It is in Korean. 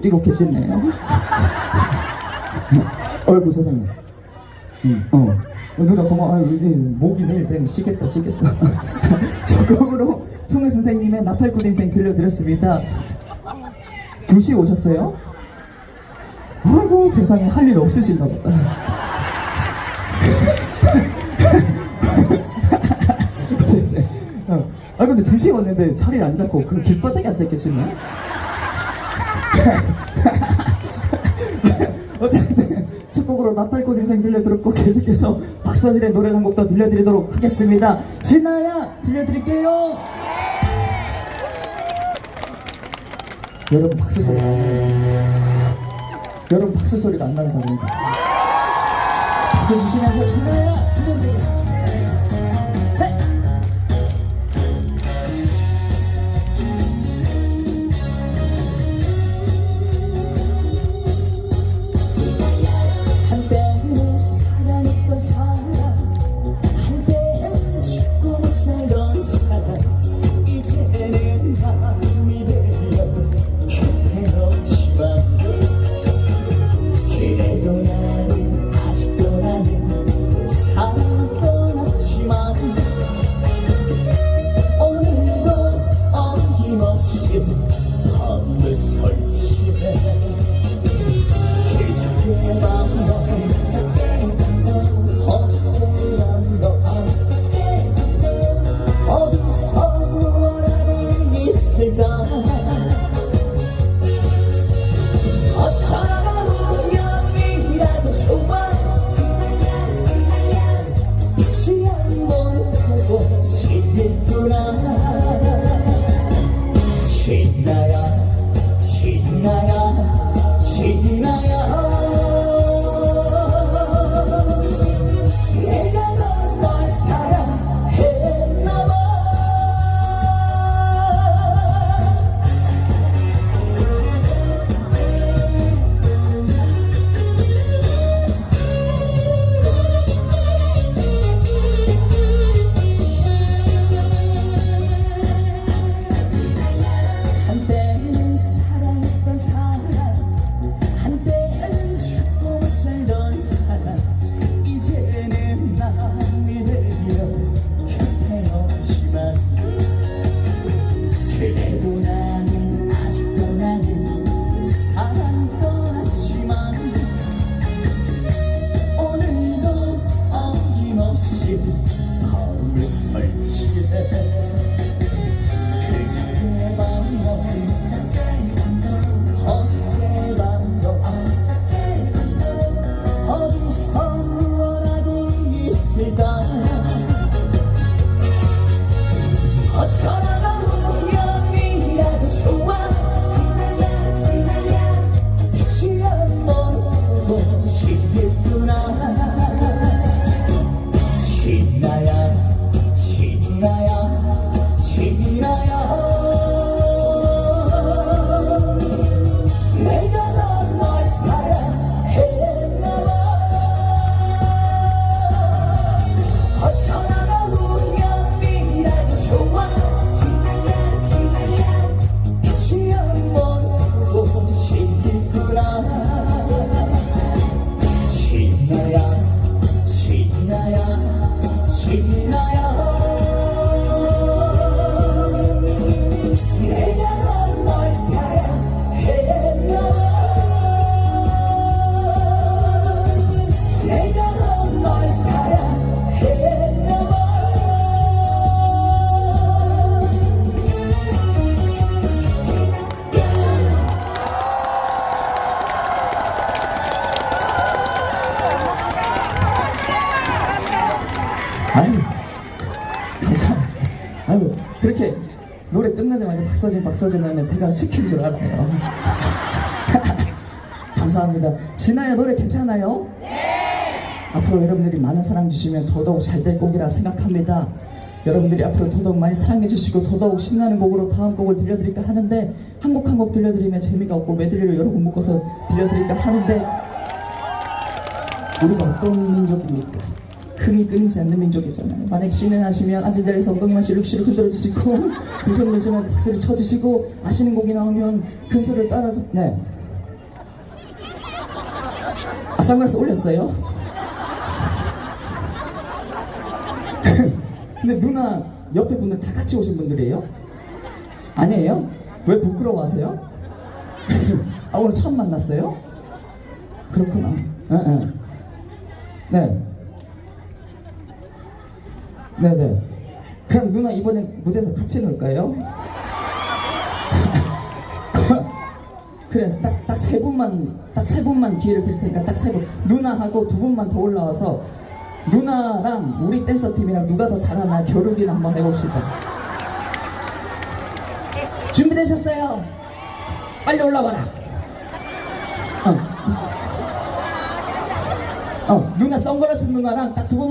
뛰고 계시네요. 어이구 세상에. 응, 어. 누나 고마워. 아, 이제 목이 매일 되면 쉬겠다, 쉬겠어. 적극으로 송혜 선생님의 나팔꽃 인생 들려드렸습니다. 2시에 오셨어요? 아이고 세상에 할 일 없으신가 보다. 어. 아 근데 2시에 왔는데 자리에 안 잡고 그 길바닥에 앉아 계시네? 어쨌든 첫 곡으로 나팔꽃 인생 들려드렸고 계속해서 박서진의 노래를 한 곡 더 들려드리도록 하겠습니다. 진아야 들려드릴게요. 여러분 박수 소리. 여러분 박수 소리가 안 나는 겁니다. 박수 주시면서 진아야 들려드리겠습니다 밤을 설치해. 기적의 밤너 진 아유 그렇게 노래 끝나자마자 박서진 박서진 하면 제가 시킨 줄 알아요. 감사합니다. 진아야 노래 괜찮아요? 네. 앞으로 여러분들이 많은 사랑 주시면 더더욱 잘 될 곡이라 생각합니다. 여러분들이 앞으로 더더욱 많이 사랑해 주시고 더더욱 신나는 곡으로 다음 곡을 들려드릴까 하는데 한 곡 한 곡 들려드리면 재미가 없고 메들리를 여러 곡 묶어서 들려드릴까 하는데 우리가 어떤 민족입니까? 흥이 끊이지 않는 민족이잖아요. 만약 신행하시면 앉은 자리에서 엉덩이만 실룩실룩 흔들어 주시고 두손 들지만 박수를 쳐 주시고 아시는 곡이 나오면 큰 소리를 따라 네 아, 선글라스 올렸어요? 근데 누나 옆에 분들 다 같이 오신 분들이에요? 아니에요? 왜 부끄러워하세요? 아 오늘 처음 만났어요? 그렇구나. 예, 예. 네. 네네. 그럼 누나 이번에 무대에서 같이 놀까요? 그래 딱 딱 세 분만 딱 세 분만 기회를 드릴 테니까 딱 세 분 누나하고 두 분만 더 올라와서 누나랑 우리 댄서 팀이랑 누가 더 잘하나 겨루기를 한번 해봅시다 준비되셨어요? 빨리 올라와라 어, 어 누나 선글라스 누나랑 딱 두 분만